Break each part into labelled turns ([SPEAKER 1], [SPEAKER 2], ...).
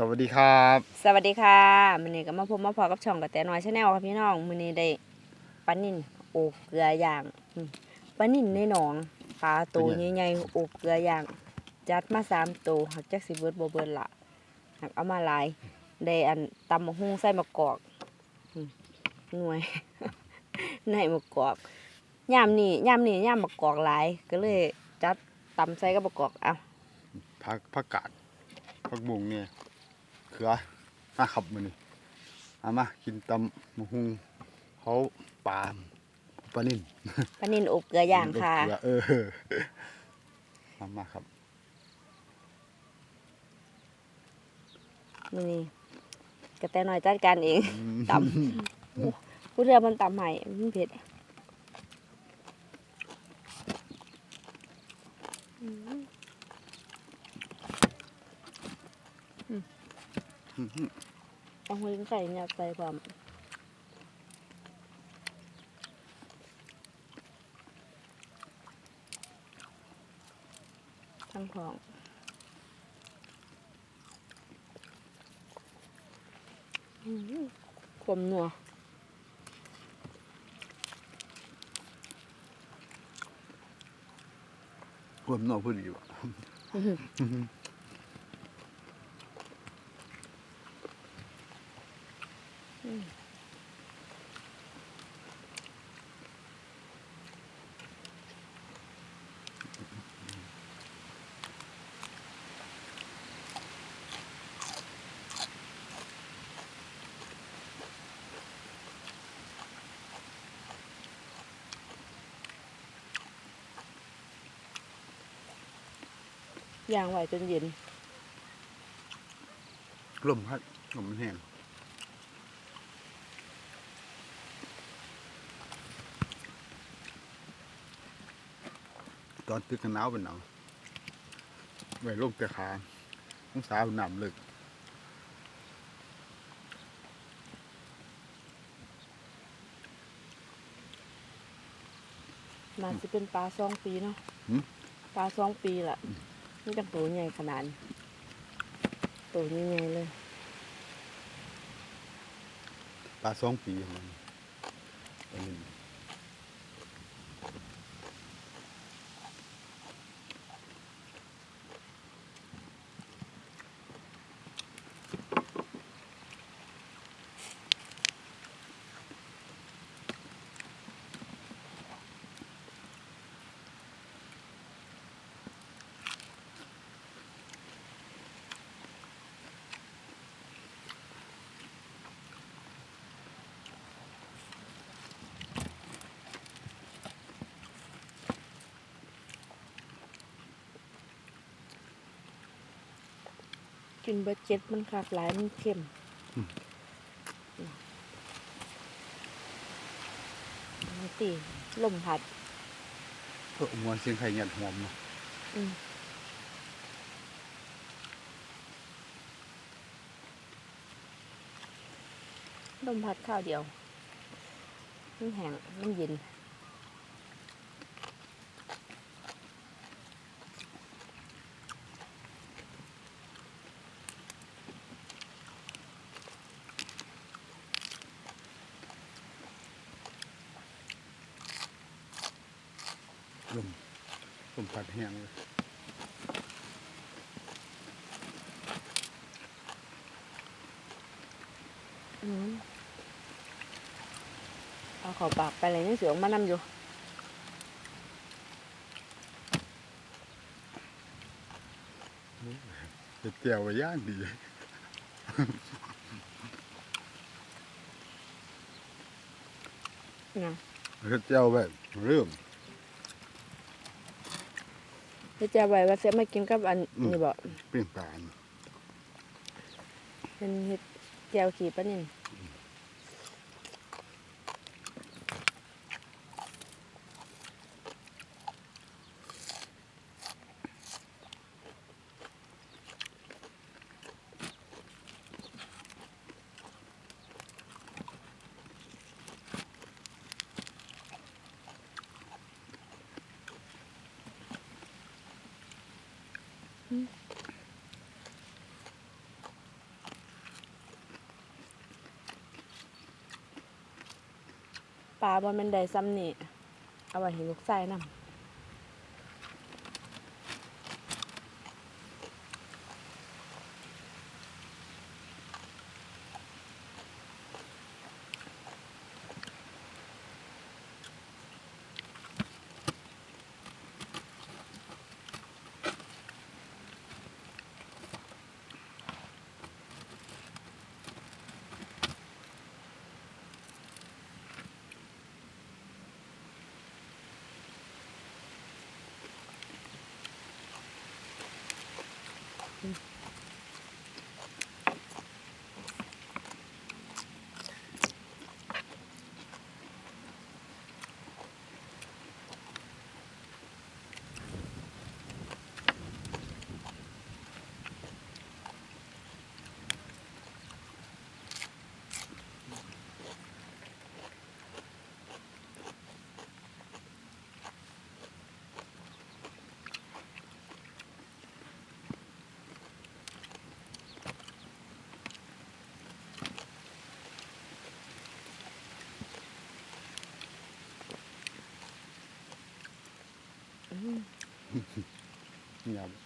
[SPEAKER 1] สวัสดีครับ
[SPEAKER 2] สวัสดีค่ะมื้อนี้ก็มาพบมาพอกับช่องกระแตน้อยชาแนลค่ะพี่น้องมื้อนี้ได้ปลานิ่นโอบเกลือย่างอืมปลานิ่นในหนองปลาตัวใหญ่ๆโอบเกลือย่างจัดมาสามตัวหักจักสิเบิดบ่เบิดละหักเอามาหลายได้อันตำมะฮุ่งใส่มะกอกอืมหน่วยในมะกอกยามนี้ยามนี้ยามมะกอกหลายก็เลยจัดตำใส่กับมะกอกเอา
[SPEAKER 1] พักพักกาดพักบุงเนี่ยเขือมาขับมือนี่เอามากินตำมะฮุงเขาปลาปลานิ่น
[SPEAKER 2] ปลานิ่นโอบเกลือย่างค่ะ
[SPEAKER 1] เขือเออมามาครับ
[SPEAKER 2] มื้อนี้กระแตน้อยจัดการเอง
[SPEAKER 1] อืม
[SPEAKER 2] ตำผู้เรือมันตำใหม่มันเผ็ดอืม
[SPEAKER 1] อืม
[SPEAKER 2] เอาหุยใส่เนี่ยใส่ความทั้งของอืมความนัว
[SPEAKER 1] รวมนอกพูดดีว่ะ
[SPEAKER 2] ย่างไว้จนเย็น
[SPEAKER 1] ลมพัดลมมันแห้งตอนตึกกันหนาวเป็นหนาวไว้ลงแต่ขาต้องสาวหนำลึก
[SPEAKER 2] น่าจะเป็นปลาสองปีเนาะ
[SPEAKER 1] หืม
[SPEAKER 2] ปลาสองปีละ นี่จะตัวใหญ่ขนาดนี้ตัวใหญ่เลย
[SPEAKER 1] ปลาสองปีของมัน
[SPEAKER 2] กินเบอร์เจ็ดมันคักหลายมันเค็มนี่ตีลมพัด
[SPEAKER 1] เพื่อมวนเสียงไข่หยัดหอมเนาะ
[SPEAKER 2] อืมลมพัดข้าวเดียวมันแห้งมันเย็น
[SPEAKER 1] ลมพัดแห้งเลย
[SPEAKER 2] อืมเอาเขอปากไปเลยนี่เสือออกมานำอยู่
[SPEAKER 1] เห็ดเจียวไว้ย่างดี
[SPEAKER 2] นะ
[SPEAKER 1] เห็ดเจียวแบบเริ่ม
[SPEAKER 2] เดี๋ยวจะไว้ว่าเสียมากินกับอัน
[SPEAKER 1] อืม
[SPEAKER 2] นี่บอก
[SPEAKER 1] เปลี่ยนปลาน
[SPEAKER 2] เป็นเห็ดแก้วขี่ปะนี่ ปลาบอลมันได้ซ้ำนี่เอาไว้ให้ลูกไส้นำ
[SPEAKER 1] เงี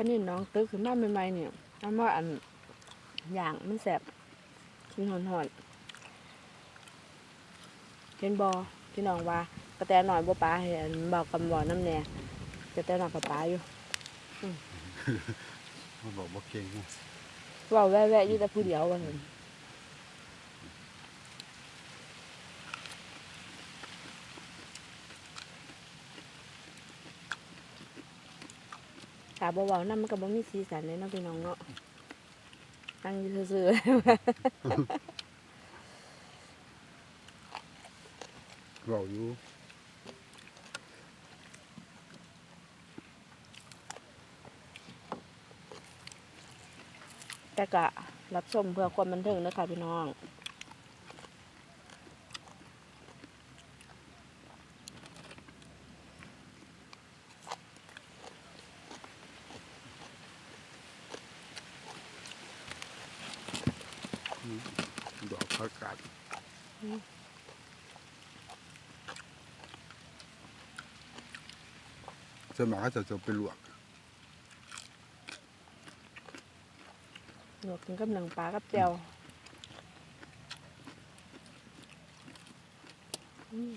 [SPEAKER 2] ลานิ่นน้องตึกขึ้นมาใหม่ๆเนี่ยน้ำว่าอันอย่างมันแสบกินหอนๆเห็นบอพี่น้องว่ากระแตหน่อยบ่ปลาเห็นบอกกำบอกน้ำแน่กระแตหน่อยกับปลาอยู่
[SPEAKER 1] เขาบอกบ่เก่งนะ
[SPEAKER 2] เว่าแวะๆอยู่แต่ผู้เดียวว่าเห็น ถ้าบ่เว้านำมันก็บ่มีสีสันเลยเนาะพี่น้องเนาะนั่งอยู่ซื่อๆ
[SPEAKER 1] เว้าอยู่
[SPEAKER 2] แต่ก็รับชมเพื่อความบันเทิงนะคะพี่น้อง
[SPEAKER 1] ดอกผักกาด
[SPEAKER 2] อืม
[SPEAKER 1] ส่วนมากเขาจะจะไปลวก
[SPEAKER 2] หนวกกินกับหนังปลากับแจ่วอืม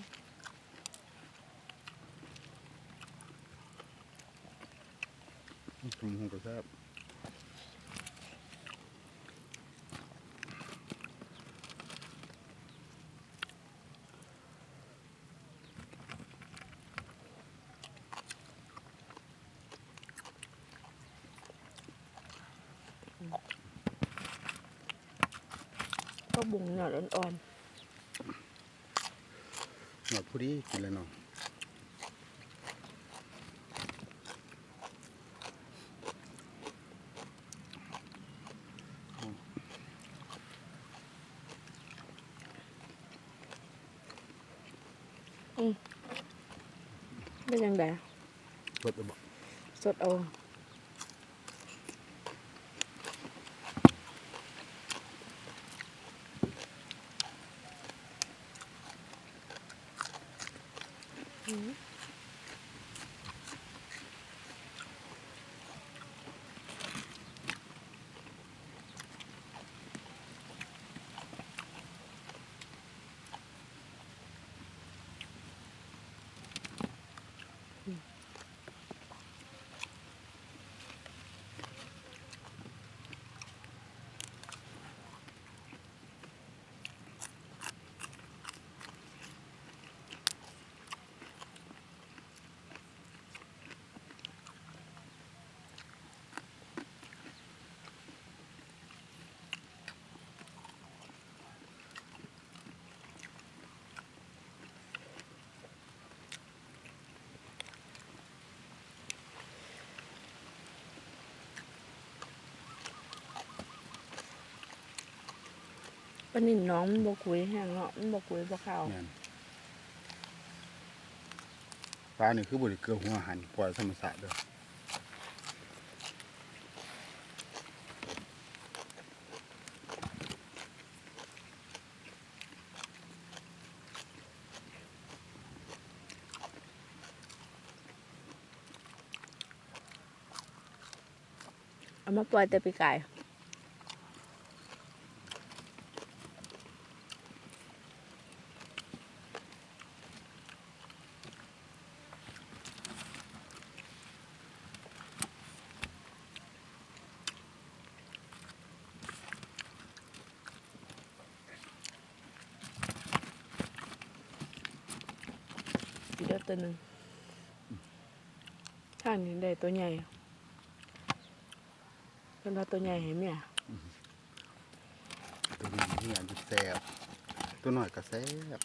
[SPEAKER 1] ตรงหูกระแทบ
[SPEAKER 2] บุงหน่อยอ่อน
[SPEAKER 1] หนอดผู้ดีกินแล้วเนาะ
[SPEAKER 2] ๆเป็นยังไง
[SPEAKER 1] รสจะบอก
[SPEAKER 2] สดเอาอืม ปลานิ่นน้องมันบ่คุยแห้งเนาะมันบ่คุยบ่เข้าว
[SPEAKER 1] แม่นปลานี่คือบริเกลือหัวหันปล่อยธรรมชาติเด้อ
[SPEAKER 2] เอามาปล่อยแต่ปีกายอีก ตัวหนึ่งท่างนี้ได้ตัวใหญ่เป็นว่าตัวใหญ่เห็นไหมอะ
[SPEAKER 1] ตัวนี้นี่อันจะแซ่บตัวน้อยก็แซ่บ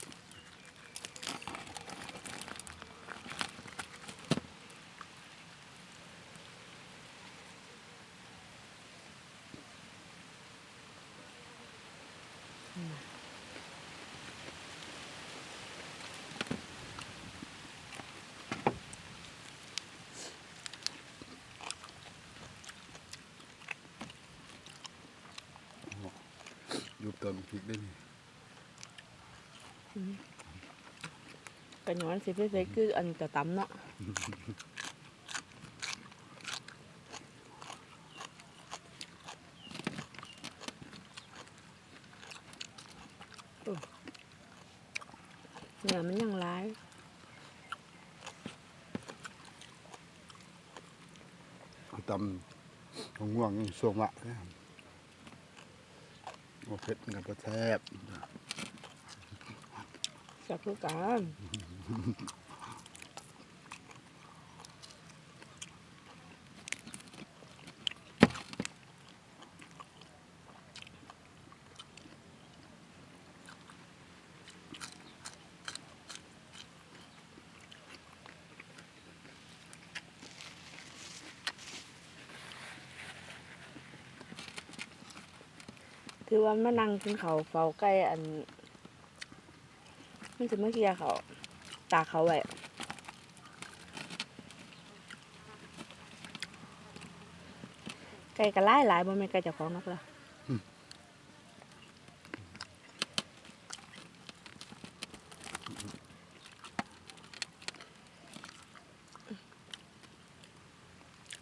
[SPEAKER 1] อยู่เติมพริกได้นี่
[SPEAKER 2] กันย้อนสิเฟ้คืออันจะตำเนาะโอ้เนี่ยมันยังร้าย
[SPEAKER 1] ตำของง่วงนี่สวงละเนี่ยโอ้เผ็ดมันก็แซ่บ
[SPEAKER 2] จับคือกัน ถือว่ามานั่งกินเขาวเฝ้าใกล้อันมันจะไม่เคลียร์เขาตากเขาไว้ไก่กระไล่หลายบ่แม่นไก่เจะของนักละ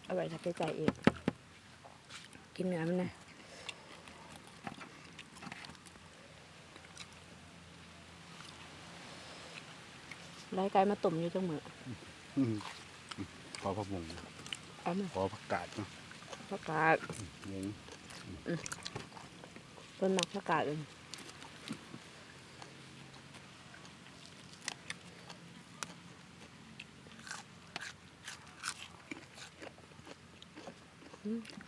[SPEAKER 2] เอาไว้ถ้าไปใจเองกินเนื้อมันนะ ไล่ไก่มาตุ่มอยู่จังมือ
[SPEAKER 1] อืมขอผักบุ้ง
[SPEAKER 2] เอามา
[SPEAKER 1] ขอผักกาดเนาะ
[SPEAKER 2] ผักกาด
[SPEAKER 1] หมู
[SPEAKER 2] ต้นมักผักกาดเลยอืม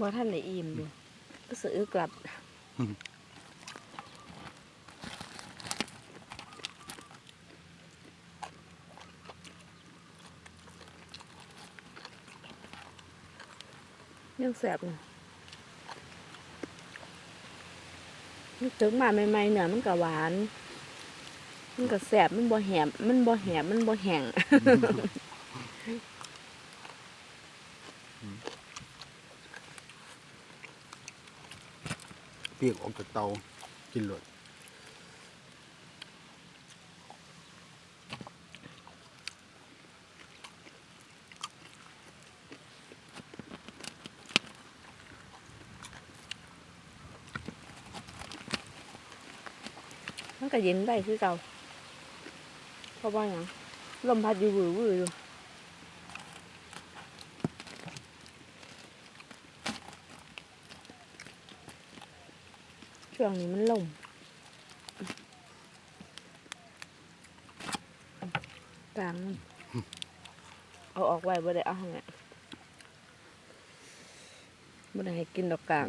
[SPEAKER 2] บ่ทันได้อิ่มอยู่ก็สะอึกกลับยังแสบอยู่มันถึงมาใหม่ๆเนื้อมันก็หวาน มันก็แสบมันบ่แหมมันบ่แหมมันบ่แห้ง
[SPEAKER 1] ปียกออกจากเตากินเลย
[SPEAKER 2] มันก็เย็นได้คือเก่าเพราะว่าหยังลมพัดอยู่วือวืออยู่ ช่วงนี้มันลมกกลางมันเอาออกไว้บ่ได้เอาหั่นแหละบ่ได้ให้กินดอกกลาง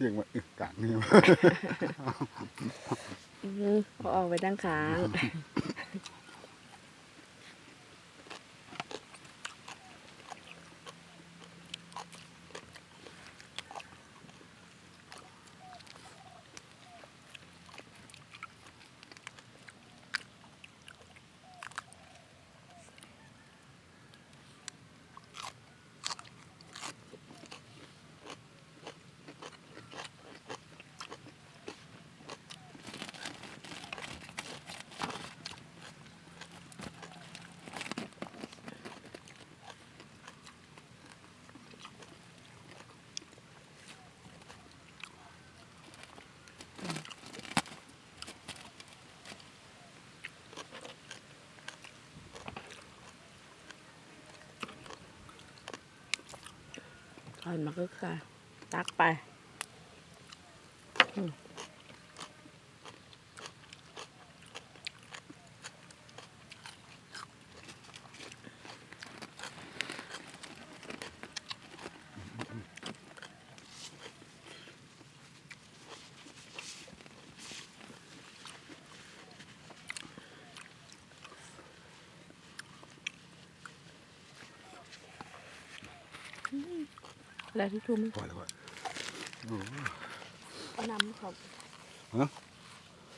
[SPEAKER 1] เรียกว่าอึกกางนี่
[SPEAKER 2] อื้อหือเอาออกไว้ตั้งขาง่อนมาก็ค่ะ ตักไป อืม แล้วที่ทุ่ม
[SPEAKER 1] พอแล้วว่าโอ้
[SPEAKER 2] เอาน้ำเขา
[SPEAKER 1] ฮะ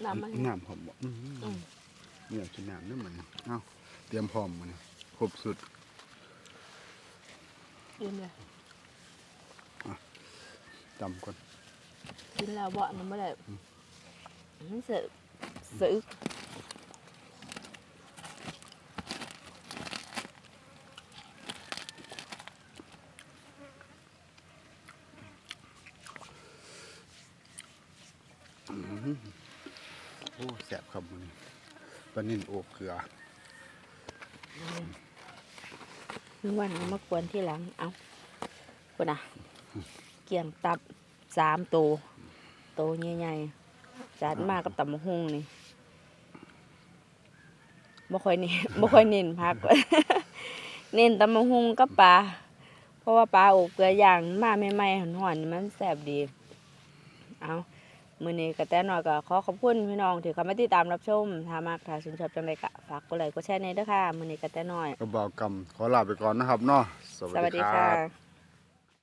[SPEAKER 2] น้ำมัน
[SPEAKER 1] น้ำหอมบ่อื้อหือ
[SPEAKER 2] อืม
[SPEAKER 1] เนี่ยกินน้ำนี่มันเอ้าเตรียมพร้อมมันครบสุด
[SPEAKER 2] เย็นเลย
[SPEAKER 1] จำก่อน
[SPEAKER 2] กินแล้วบ่มันไม่ได้มันเสือเสือ
[SPEAKER 1] โอ้แสบครับมันป ลานิ่นโอบเกลือ
[SPEAKER 2] นึกว่าน้ำมากวนที่หลัง เอาคนน่ะ เกี่ยงตับสามโต โตใหญ่ๆจัดมากกับตำมะฮุงนี่บ่ค่อยเน้นบ่ค่อยเน้นพัก เน้นตำมะฮุงกับปลา เพราะว่าปลาอบเกลือย่างมาใหม่ๆหอนๆนี่มันแซ่บดี เอา มื้อนี้ก็แต่น้อยก็ขอขอบคุณพี่น้องที่เข้ามาติดตามรับชมถ้ามากถ้าชื่นชอบจังไดก็ฝากกดไลค์กดแชร์ในอยเด้อค่ะมื้อนี้ก็แต่น้อย
[SPEAKER 1] กระบอกกำขอลาไปก่อนนะครับเนาะ
[SPEAKER 2] สวัสดีค่ะ